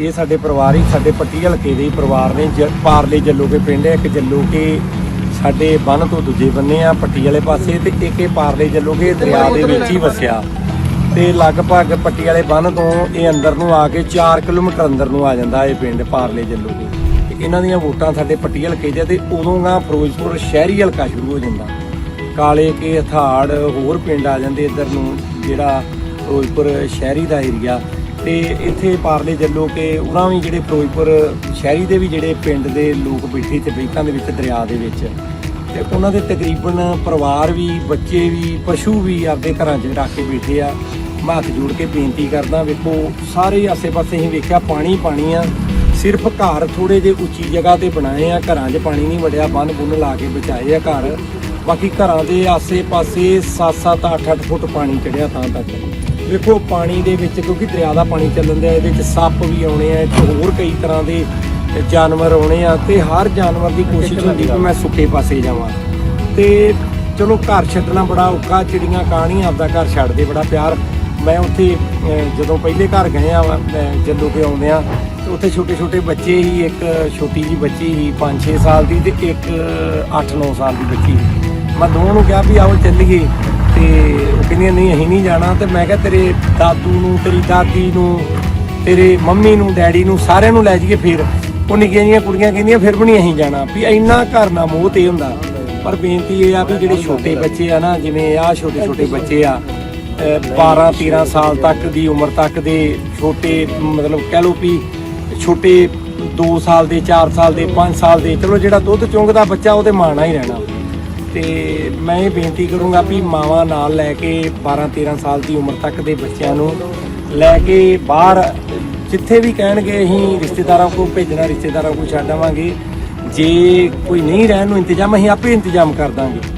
ਇਹ ਸਾਡੇ ਪਰਿਵਾਰ ਹੀ, ਸਾਡੇ ਪੱਟੀ ਹਲਕੇ ਦੇ ਹੀ ਪਰਿਵਾਰ ਨੇ, ਜ- ਪਾਰਲੇ ਜੱਲੋ ਪਿੰਡ ਹੈ, ਇੱਕ ਜੱਲੋ ਕੇ ਸਾਡੇ ਬੰਨ ਤੋਂ ਦੂਜੇ ਬੰਨੇ ਆ, ਪੱਟੀ ਵਾਲੇ ਪਾਸੇ ਤੇ ਇੱਕ ਇਹ ਪਾਰਲੇ ਜੱਲੋ ਦਰਿਆ ਦੇ ਵਿੱਚ ਹੀ ਵਸਿਆ। ਤੇ ਲਗਭਗ ਪੱਟੀ ਵਾਲੇ ਬੰਨ ਤੋਂ ਇਹ ਅੰਦਰ ਨੂੰ ਆ ਕੇ 4 ਕਿਲੋਮੀਟਰ ਅੰਦਰ ਨੂੰ ਆ ਜਾਂਦਾ ਇਹ ਪਿੰਡ ਪਾਰਲੇ ਜੱਲੋ ਕੇ ਤੇ ਇਹਨਾਂ ਦੀਆਂ ਵੋਟਾਂ ਸਾਡੇ ਪੱਟੀ ਹਲਕੇ 'ਚ ਆ ਤੇ ਉਦੋਂ ਗਾ ਫਿਰੋਜ਼ਪੁਰ ਸ਼ਹਿਰੀ ਹਲਕਾ ਸ਼ੁਰੂ ਹੋ ਜਾਂਦਾ। ਕਾਲੇ ਕੇ ਹਥਾੜ ਹੋਰ ਪਿੰਡ ਆ ਜਾਂਦੇ ਇੱਧਰ ਨੂੰ, ਜਿਹੜਾ ਫਿਰੋਜ਼ਪੁਰ ਸ਼ਹਿਰੀ ਦਾ ਏਰੀਆ ਤੇ ਇੱਥੇ ਪਾਰਲੇ ਜੱਲੋ ਕੇ ਉਹਨਾਂ ਵੀ ਜਿਹੜੇ ਫਿਰੋਜ਼ਪੁਰ ਸ਼ਹਿਰੀ ਦੇ ਵੀ ਜਿਹੜੇ ਪਿੰਡ ਦੇ ਲੋਕ ਬੈਠੇ ਤੇ ਬੈਠਾਂ ਦੇ ਵਿੱਚ, ਦਰਿਆ ਦੇ ਵਿੱਚ ਤੇ ਉਹਨਾਂ ਦੇ ਤਕਰੀਬਨ ਪਰਿਵਾਰ ਵੀ, ਬੱਚੇ ਵੀ, ਪਸ਼ੂ ਵੀ ਆਪਦੇ ਘਰਾਂ 'ਚ ਰੱਖ ਕੇ ਬੈਠੇ ਆ। ਮੈਂ ਹੱਥ ਜੋੜ ਕੇ ਬੇਨਤੀ ਕਰਦਾ, ਵੇਖੋ, ਸਾਰੇ ਆਸੇ-ਪਾਸੇ ਅਸੀਂ ਵੇਖਿਆ ਪਾਣੀ ਪਾਣੀ ਆ ਸਿਰਫ ਘਰ ਥੋੜੇ ਜਿਹੇ ਉੱਚੀ ਜਗ੍ਹਾ ਤੇ ਬਣਾਏ ਆ, ਘਰਾਂ 'ਚ ਪਾਣੀ ਨਹੀਂ ਵੜਿਆ ਬੰਨ ਬੁੰਨ ਲਾ ਕੇ ਬਚਾਏ ਆ ਘਰ। ਬਾਕੀ ਘਰਾਂ ਦੇ ਆਸੇ-ਪਾਸੇ 7-7 8-8 ਫੁੱਟ ਪਾਣੀ ਚੜਿਆ ਤਾਂ ਤੱਕ। ਵੇਖੋ ਪਾਣੀ ਦੇ ਵਿੱਚ, ਕਿਉਂਕਿ ਦਰਿਆ ਦਾ ਪਾਣੀ ਚੱਲਣ ਦਿਆ, ਇਹਦੇ ਵਿੱਚ ਸੱਪ ਵੀ ਆਉਣੇ ਆ, ਇੱਥੇ ਹੋਰ ਕਈ ਤਰ੍ਹਾਂ ਦੇ ਜਾਨਵਰ ਆਉਣੇ ਆ, ਤੇ ਹਰ ਜਾਨਵਰ ਦੀ ਕੋਸ਼ਿਸ਼ ਹੁੰਦੀ ਕਿ ਮੈਂ ਸੁੱਕੇ ਪਾਸੇ ਜਾਵਾਂ। ਤੇ ਚਲੋ ਘਰ ਛੱਡਣਾ ਬੜਾ ਔਖਾ, ਚਿੜੀਆਂ ਕਾਣੀਆਂ ਆਪਦਾ ਘਰ ਛੱਡਦੇ ਬੜਾ ਪਿਆਰ। ਮੈਂ ਉੱਥੇ ਜਦੋਂ ਪਹਿਲੇ ਘਰ ਗਏ ਆ, ਮੈਂ ਜਦੋਂ ਕਿ ਆਉਂਦੇ ਆ ਉੱਥੇ ਛੋਟੇ ਛੋਟੇ ਬੱਚੇ ਹੀ, ਇੱਕ ਛੋਟੀ ਜੀ ਬੱਚੀ ਸੀ 5-6 ਸਾਲ ਦੀ ਤੇ ਇੱਕ 8-9 ਸਾਲ ਦੀ ਬੱਚੀ ਮੈਂ ਦੋਵਾਂ ਨੂੰ ਕਿਹਾ ਵੀ ਆਓ ਚੱਲੀਏ। ਤੇ ਉਹ ਕਹਿੰਦੀਆਂ ਨਹੀਂ ਅਸੀਂ ਨਹੀਂ ਜਾਣਾ। ਤੇ ਮੈਂ ਕਿਹਾ ਤੇਰੇ ਦਾਦੂ ਨੂੰ ਤੇਰੀ ਦਾਦੀ ਨੂੰ ਤੇਰੇ ਮੰਮੀ ਨੂੰ ਡੈਡੀ ਨੂੰ ਸਾਰਿਆਂ ਨੂੰ ਲੈ ਜਾਈਏ ਫਿਰ। ਉਹ ਨਿੱਕੀਆਂ ਜਿਹੀਆਂ ਕੁੜੀਆਂ ਕਹਿੰਦੀਆਂ ਫਿਰ ਵੀ ਨਹੀਂ ਅਸੀਂ ਜਾਣਾ। ਵੀ ਇੰਨਾ ਘਰ ਨਾ ਮੋਹ ਤੇ ਹੁੰਦਾ। ਪਰ ਬੇਨਤੀ ਇਹ ਆ ਵੀ ਜਿਹੜੇ ਛੋਟੇ ਬੱਚੇ ਆ ਨਾ ਜਿਵੇਂ ਆਹ ਛੋਟੇ ਛੋਟੇ ਬੱਚੇ ਆ 12 13 ਸਾਲ ਤੱਕ ਦੀ ਉਮਰ ਤੱਕ ਦੇ ਛੋਟੇ ਮਤਲਬ ਕਹਿ ਲਓ ਵੀ ਛੋਟੇ 2 ਸਾਲ ਦੇ 4 ਸਾਲ ਦੇ 5 ਸਾਲ ਦੇ ਚਲੋ ਜਿਹੜਾ ਦੁੱਧ ਚੁੰਗਦਾ ਬੱਚਾ ਉਹਦੇ ਮਾਣਾ ਹੀ ਰਹਿਣਾ। ਤੇ ਮੈਂ ਇਹ ਬੇਨਤੀ ਕਰੂੰਗਾ ਵੀ ਮਾਵਾਂ ਨਾਲ ਲੈ ਕੇ 12 13 ਸਾਲ ਦੀ ਉਮਰ ਤੱਕ ਦੇ ਬੱਚਿਆਂ ਨੂੰ ਲੈ ਕੇ ਬਾਹਰ ਜਿੱਥੇ ਵੀ ਕਹਿਣਗੇ ਅਸੀਂ ਰਿਸ਼ਤੇਦਾਰਾਂ ਕੋਲ ਭੇਜਣਾ, ਰਿਸ਼ਤੇਦਾਰਾਂ ਕੋਲ ਛੱਡ ਆਵਾਂਗੇ। ਜੇ ਕੋਈ ਨਹੀਂ ਰਹਿਣ ਨੂੰ ਇੰਤਜ਼ਾਮ, ਅਸੀਂ ਆਪੇ ਇੰਤਜ਼ਾਮ ਕਰ ਦਾਂਗੇ।